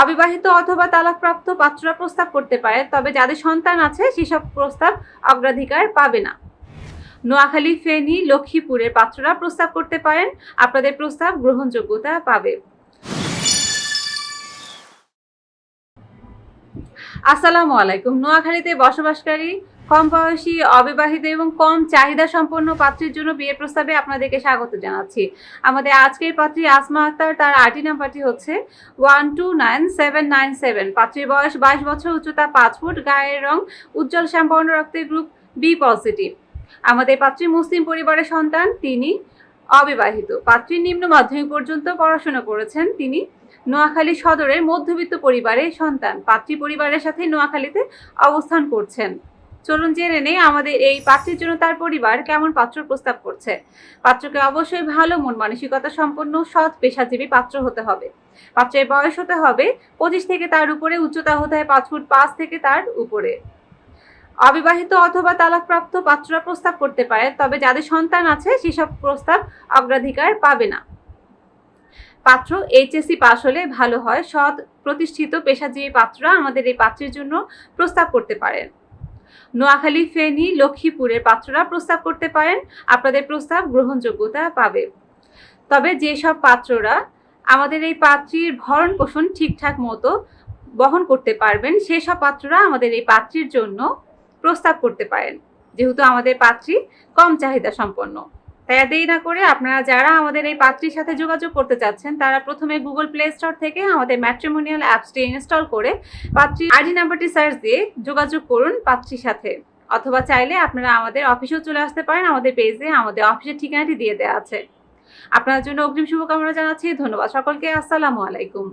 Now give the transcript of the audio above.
অবিবাহিত অথবা তালাকপ্রাপ্ত পাত্ররা প্রস্তাব করতে পারে, তবে যাদের সন্তান আছে, সেসব প্রস্তাব অগ্রাধিকার পাবে না। নোয়াখালী, ফেনী, লক্ষ্মীপুরের পাত্ররা প্রস্তাব করতে পারেন, আপনাদের প্রস্তাব গ্রহণযোগ্যতা পাবে। আসসালামু আলাইকুম। নোয়াখালীতে বসবাসকারী কম বয়সী, অবিবাহিত এবং কম চাহিদা সম্পন্ন পাত্রীর জন্য বিয়ের প্রস্তাবে আপনাদেরকে স্বাগত জানাচ্ছি। আমাদের আজকের পাত্রী আসমা আক্তার, তার আরটি নাম্বারটি হচ্ছে one two nine seven nine seven. পাত্রীর বয়স বাইশ বছর, উচ্চতা পাঁচ ফুট, গায়ের রং উজ্জ্বল শ্যামবর্ণ রক্তের গ্রুপ বি পজিটিভ। আমাদের পাত্রী মুসলিম পরিবারের সন্তান, তিনি অবিবাহিত। পাত্রী নিম্ন মাধ্যমিক পর্যন্ত পড়াশোনা করেছেন, তিনি নোয়াখালী সদরের মধ্যবিত্ত পরিবারের সন্তান। পাত্রী পরিবারের সাথে নোয়াখালীতে অবস্থান করছেন। চলুন জেনে নেই আমাদের এই পাত্রের জন্য তার পরিবার কেমন পাত্র প্রস্তাব করছে। পাত্রকে অবশ্যই ভালো মন মানসিকতা সম্পন্ন, সৎ, পেশাজীবী পাত্র হতে হবে। পাত্রের বয়স হতে হবে পঁচিশ থেকে তার উপরে, উচ্চতা হতে হয় পাঁচ ফুট পাঁচ থেকে তার উপরে। অবিবাহিত অথবা তালাকপ্রাপ্ত পাত্ররা প্রস্তাব করতে পারে, তবে যাদের সন্তান আছে সেসব প্রস্তাব অগ্রাধিকার পাবে না। পাত্র এইচএসসি পাশ হলে ভালো হয়, সৎ, প্রতিষ্ঠিত, পেশাজীবী পাত্ররা আমাদের এই পাত্রের জন্য প্রস্তাব করতে পারেন। নোয়াখালী ফেনী, লক্ষ্মীপুরের পাত্ররা প্রস্তাব করতে পারেন। আপনাদের প্রস্তাব গ্রহণযোগ্যতা পাবে। তবে যেসব পাত্ররা আমাদের এই পাত্রীর ভরণ পোষণ ঠিকঠাক মতো বহন করতে পারবেন, সেসব পাত্ররা আমাদের এই পাত্রীর জন্য প্রস্তাব করতে পারেন। যেহেতু আমাদের পাত্রী কম চাহিদা সম্পন্ন তাই দেরি না করে আপনারা যারা আমাদের এই পাত্রীর সাথে যোগাযোগ করতে চাচ্ছেন, তারা প্রথমে গুগল প্লে স্টোর থেকে আমাদের ম্যাট্রিমোনিয়াল অ্যাপসটি ইনস্টল করে পাত্রী আইডি নাম্বারটি সার্চ দিয়ে যোগাযোগ করুন পাত্রীর সাথে। অথবা চাইলে আপনারা আমাদের অফিসেও চলে আসতে পারেন, আমাদের পেজে আমাদের অফিসের ঠিকানাটি দিয়ে দেওয়া আছে। আপনার জন্য অগ্রিম শুভকামনা জানাচ্ছি, ধন্যবাদ সকলকে, আসসালামু আলাইকুম।